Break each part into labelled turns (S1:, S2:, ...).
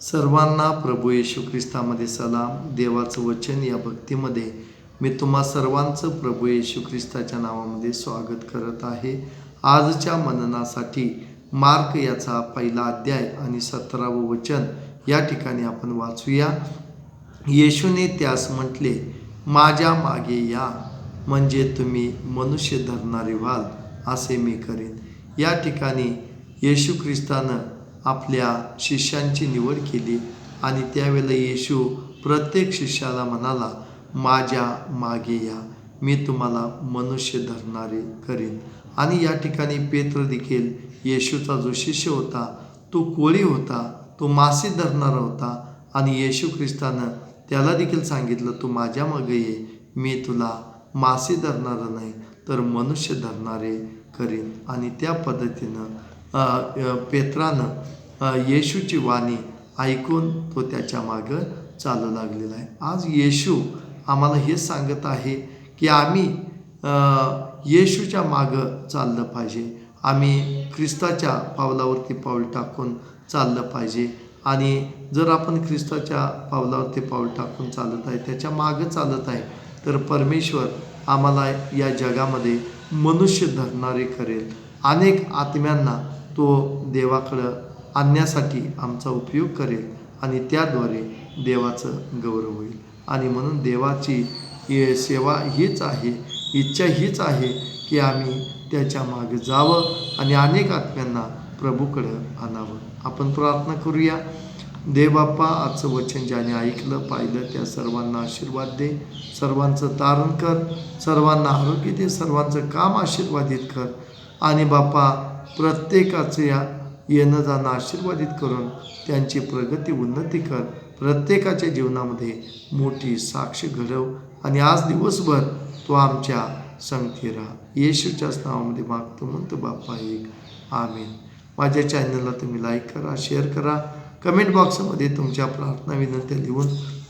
S1: सर्वांना प्रभू येशू ख्रिस्तामध्ये सलाम. देवाचं वचन या भक्तीमध्ये मी तुम्हा सर्वांचं प्रभू येशू ख्रिस्ताच्या नावामध्ये स्वागत करत आहे. आजच्या मननासाठी मार्क याचा पहिला अध्याय आणि सतरावं वचन या ठिकाणी आपण वाचूया. येशूने त्यास म्हटले माझ्या मागे या म्हणजे तुम्ही मनुष्य धरणारे व्हाल असे मी करेन. या ठिकाणी येशू ख्रिस्तानं आपल्या शिष्यांची निवड केली. आणि त्यावेळेला येशू प्रत्येक शिष्याला म्हणाला माझ्या मागे या. मी तुम्हाला मनुष्य धरणारे करीन. आणि या ठिकाणी पेत्र देखील येशूचा जो शिष्य होता तो कोळी होता तो मासे धरणारा होता. आणि येशू ख्रिस्तानं त्याला देखील सांगितलं तू माझ्या मागे ये. मी तुला मासे धरणारा नाही तर मनुष्य धरणारे करीन. आणि त्या पद्धतीनं पेत्रानं येशूची वाणी ऐकून तो त्याच्या मागं चालू लागलेला आहे. आज येशू आम्हाला हे सांगत आहे की आम्ही येशूच्या मागं चाललं पाहिजे. आम्ही ख्रिस्ताच्या पावलावरती पाऊल टाकून चाललं पाहिजे. आणि जर आपण ख्रिस्ताच्या पावलावरती पाऊल टाकून चालत आहे त्याच्या मागं चालत आहे तर परमेश्वर आम्हाला या जगामध्ये मनुष्य धरणारे करेल. अनेक आत्म्यांना तो देवाकडं आणण्यासाठी आमचा उपयोग करेल आणि त्याद्वारे देवाचं गौरव होईल. आणि म्हणून देवाची सेवा हीच आहे इच्छा हीच आहे की आम्ही त्याच्यामागे जावं आणि अनेक आत्म्यांना प्रभूकडं आणावं. आपण प्रार्थना करूया. देवबाप्पा आजचं वचन ज्याने ऐकलं पाहिलं त्या सर्वांना आशीर्वाद दे. सर्वांचं तारण कर. सर्वांना आरोग्य दे. सर्वांचं काम आशीर्वादित कर. आणि बाप्पा प्रत्येकाचं या येणं जाणं आशीर्वादित करून त्यांची प्रगती उन्नती कर. प्रत्येकाच्या जीवनामध्ये मोठी साक्ष घडव आणि आज दिवसभर तो आमच्या संगती राहा. येशूच्याच नावामध्ये मागतो म्हणतो बाप्पा एक. आमीन. माझ्या चॅनलला तुम्ही लाईक करा शेअर करा. कमेंट बॉक्समध्ये तुमच्या प्रार्थना विनंत्या लिहून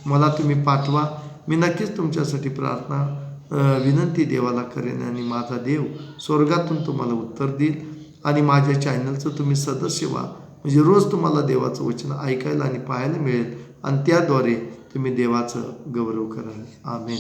S1: मला तुम्ही पाठवा. मी नक्कीच तुमच्यासाठी प्रार्थना विनंती देवाला करेन आणि माझा देव स्वर्गातून तुम्हाला उत्तर देईल. आणि माझ्या चॅनलचं तुम्ही सदस्य व्हा. म्हणजे रोज तुम्हाला देवाचं वचन ऐकायला आणि पाहायला मिळेल. आणि त्याद्वारे तुम्ही देवाचं गौरव कराल. आमेन.